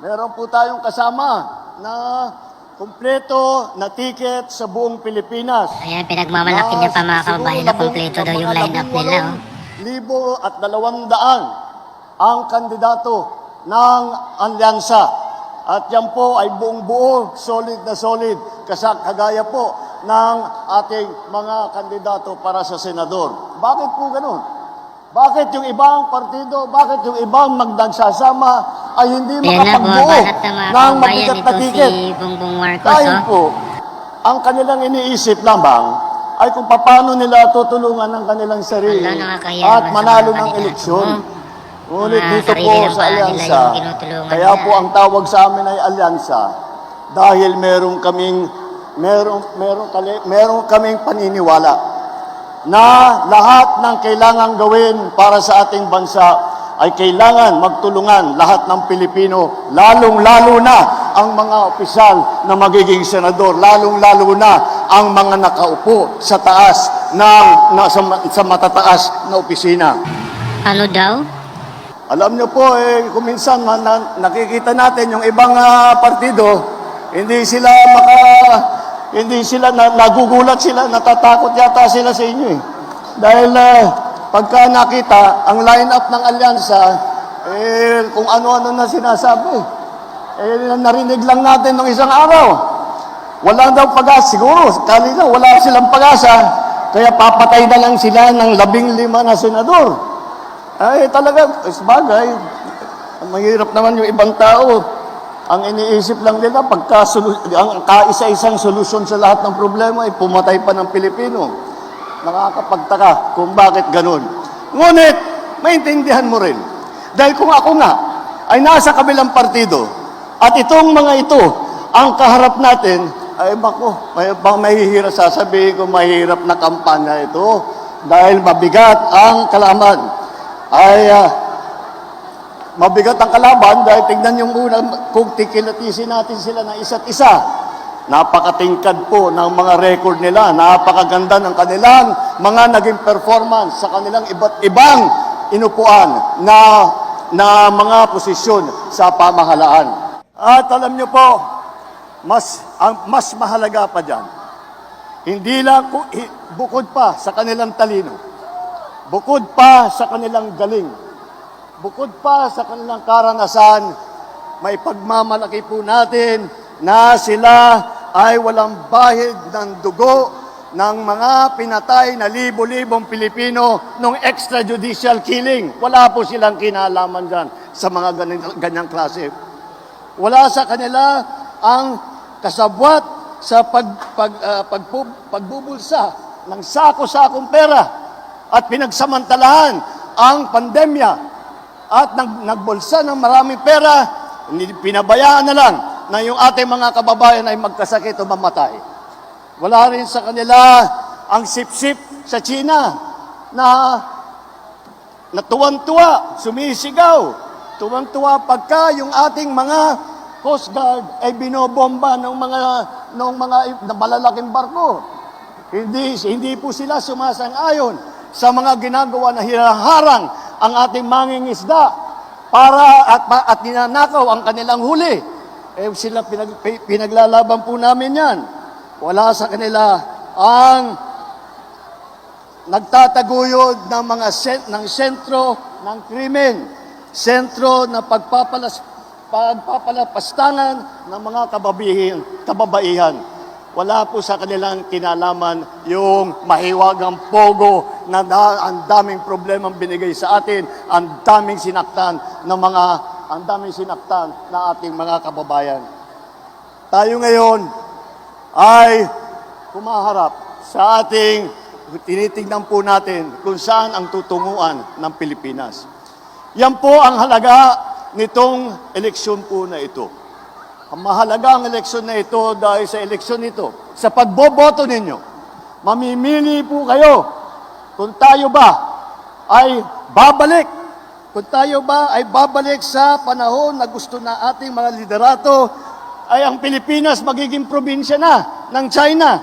meron po tayong kasama na kumpleto na ticket sa buong Pilipinas. Ayan, pinagmamalaki niya pa mga kababayan na kompleto daw yung lineup nila. Oh. Libo at dalawang daan ang kandidato ng alyansa. At yan po ay buong buo, solid na solid, kasa kagaya po ng ating mga kandidato para sa senador. Bakit po ganun? Bakit yung ibang partido, bakit yung ibang magdagsasama ay hindi makapagbuo ng mabigat na ito ticket? si Bongbong Marcos. Oh. po, ang kanilang iniisip lamang ay kung paano nila tutulungan ang kanilang sarili Wala, at manalo ng eleksyon. mo. Ngunit dito po sa alyansa, kaya po ang tawag sa amin ay alyansa dahil meron kaming meron meron meron kaming paniniwala na lahat ng kailangan gawin para sa ating bansa ay kailangan magtulungan lahat ng Pilipino, lalong-lalo na ang mga opisyal na magiging senador, lalong-lalo na ang mga nakaupo sa taas ng na, sa, sa matataas na opisina. Ano daw? Alam niyo po, eh, kung minsan man, na, nakikita natin yung ibang ah, partido, hindi sila maka, hindi sila, na, nagugulat sila, natatakot yata sila sa inyo eh. Dahil ah, pagka nakita ang lineup ng alyansa, eh, kung ano-ano na sinasabi, eh, narinig lang natin nung isang araw. Wala daw pag-asa, siguro, kali na, wala silang pag-asa, kaya papatay na lang sila ng labing lima na senador. Ay, talaga, bagay. Mahirap naman yung ibang tao. Ang iniisip lang nila, pagka ang kaisa-isang solusyon sa lahat ng problema ay pumatay pa ng Pilipino. Nakakapagtaka kung bakit ganun. Ngunit, maintindihan mo rin. Dahil kung ako nga ay nasa kabilang partido at itong mga ito ang kaharap natin, ay bako, may, baka mahihirap sasabihin ko mahirap na kampanya ito dahil mabigat ang kalaman ay ah, mabigat ang kalaban dahil tignan yung una kung tikilatisin natin sila ng isa't isa. Napakatingkad po ng mga record nila, napakaganda ng kanilang mga naging performance sa kanilang iba't ibang inupuan na, na mga posisyon sa pamahalaan. At alam niyo po, mas, ang, mas mahalaga pa dyan, hindi lang bukod pa sa kanilang talino, Bukod pa sa kanilang galing, bukod pa sa kanilang karanasan, may pagmamalaki po natin na sila ay walang bahid ng dugo ng mga pinatay na libo-libong Pilipino nung extrajudicial killing. Wala po silang kinalaman dyan sa mga ganyan, ganyang klase. Wala sa kanila ang kasabwat sa pag, pag, ah, pagpu- pagbubulsa ng sako-sakong pera at pinagsamantalahan ang pandemya at nag, nagbulsa ng maraming pera, pinabayaan na lang na yung ating mga kababayan ay magkasakit o mamatay. Wala rin sa kanila ang sip-sip sa China na na tuwang-tuwa, sumisigaw. Tuwang-tuwa pagka yung ating mga Coast Guard ay binobomba ng mga ng mga malalaking barko. Hindi hindi po sila sumasang-ayon sa mga ginagawa na hinaharang ang ating mangingisda para at at ninanakaw ang kanilang huli. Eh sila pinag, pi- pinaglalaban po namin 'yan. Wala sa kanila ang nagtataguyod ng mga sen- ng sentro ng krimen, sentro na pagpapalas pagpapalapastangan ng mga kababihin, kababaihan. Wala po sa kanilang kinalaman yung mahiwagang pogo na da, ang daming problemang binigay sa atin, ang daming sinaktan ng mga ang daming sinaktan ng ating mga kababayan. Tayo ngayon ay kumaharap sa ating tinitingnan po natin kung saan ang tutunguan ng Pilipinas. Yan po ang halaga nitong eleksyon po na ito. Ang mahalaga ang eleksyon na ito dahil sa eleksyon ito, sa pagboboto ninyo, mamimili po kayo kung tayo ba ay babalik, kung tayo ba ay babalik sa panahon na gusto na ating mga liderato, ay ang Pilipinas magiging probinsya na ng China.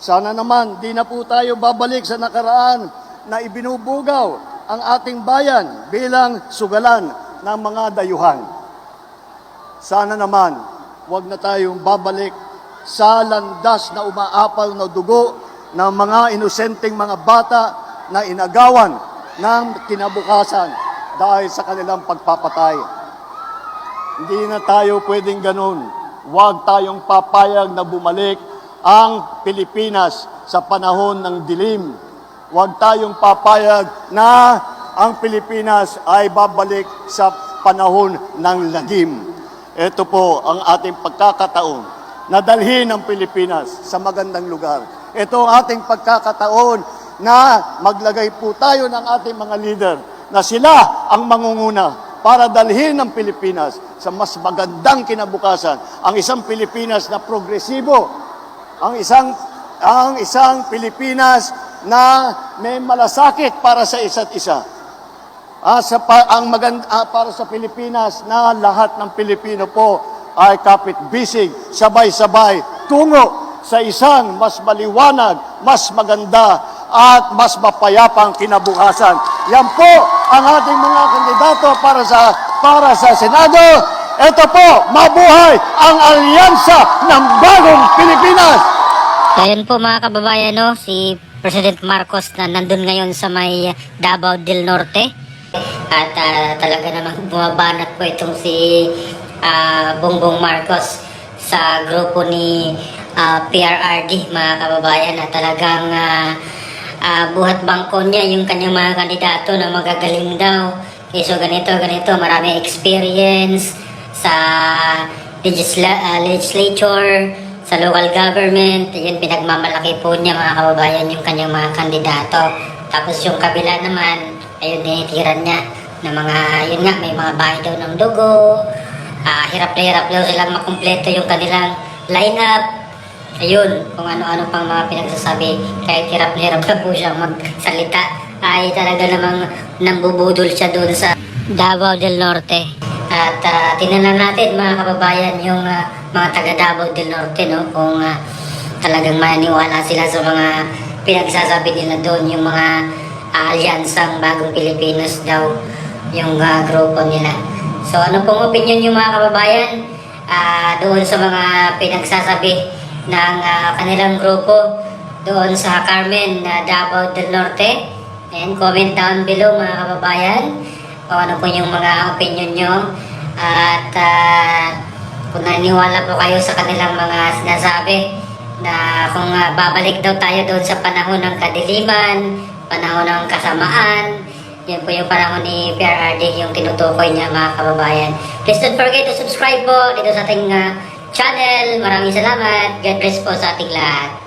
Sana naman, di na po tayo babalik sa nakaraan na ibinubugaw ang ating bayan bilang sugalan ng mga dayuhan. Sana naman, wag na tayong babalik sa landas na umaapal na dugo ng mga inosenteng mga bata na inagawan ng kinabukasan dahil sa kanilang pagpapatay. Hindi na tayo pwedeng ganun. Huwag tayong papayag na bumalik ang Pilipinas sa panahon ng dilim. Huwag tayong papayag na ang Pilipinas ay babalik sa panahon ng lagim. Ito po ang ating pagkakataon na dalhin ang Pilipinas sa magandang lugar. Ito ang ating pagkakataon na maglagay po tayo ng ating mga leader na sila ang mangunguna para dalhin ang Pilipinas sa mas magandang kinabukasan. Ang isang Pilipinas na progresibo, ang isang ang isang Pilipinas na may malasakit para sa isa't isa. Ah, sa pa, ang maganda ah, para sa Pilipinas na lahat ng Pilipino po ay kapit-bisig, sabay-sabay tungo sa isang mas maliwanag, mas maganda at mas mapayapang kinabukasan. Yan po ang ating mga kandidato para sa para sa Senado. Ito po, mabuhay ang alyansa ng bagong Pilipinas. Ayun po mga kababayan, no, si President Marcos na nandun ngayon sa may Davao del Norte. At ah, talaga namang bumabanat po itong si ah, Bongbong Marcos sa grupo ni ah, PRRD, mga kababayan, na talagang ah, ah, buhat bangko niya yung kanyang mga kandidato na magagaling daw. Okay, so ganito, ganito, marami experience sa legisla- ah, legislature, sa local government, yun pinagmamalaki po niya mga kababayan yung kanyang mga kandidato. Tapos yung kabila naman, ayun tinitiran niya na mga, yun nga, may mga bahay daw ng dugo, ah hirap na hirap daw silang makumpleto yung kanilang lineup. Ayun, kung ano-ano pang mga pinagsasabi, kahit hirap na hirap na po siyang magsalita, ay talaga namang nambubudol siya doon sa Davao del Norte. At uh, tinanan natin mga kababayan yung ah, mga taga Davao del Norte no kung ah, talagang maniwala sila sa mga pinagsasabi nila doon yung mga ah, alyansang bagong Pilipinos daw yung ah, grupo nila. So ano pong opinion yung mga kababayan ah, doon sa mga pinagsasabi ng ah, kanilang grupo doon sa Carmen na Davao del Norte? And comment down below mga kababayan kung ano po yung mga opinion nyo at ah, kung naniwala po kayo sa kanilang mga sinasabi na kung ah, babalik daw tayo doon sa panahon ng kadiliman, panahon ng kasamaan, yan po yung panahon ni PRRD yung tinutukoy niya mga kababayan. Please don't forget to subscribe po dito sa ating ah, channel. Maraming salamat. God bless po sa ating lahat.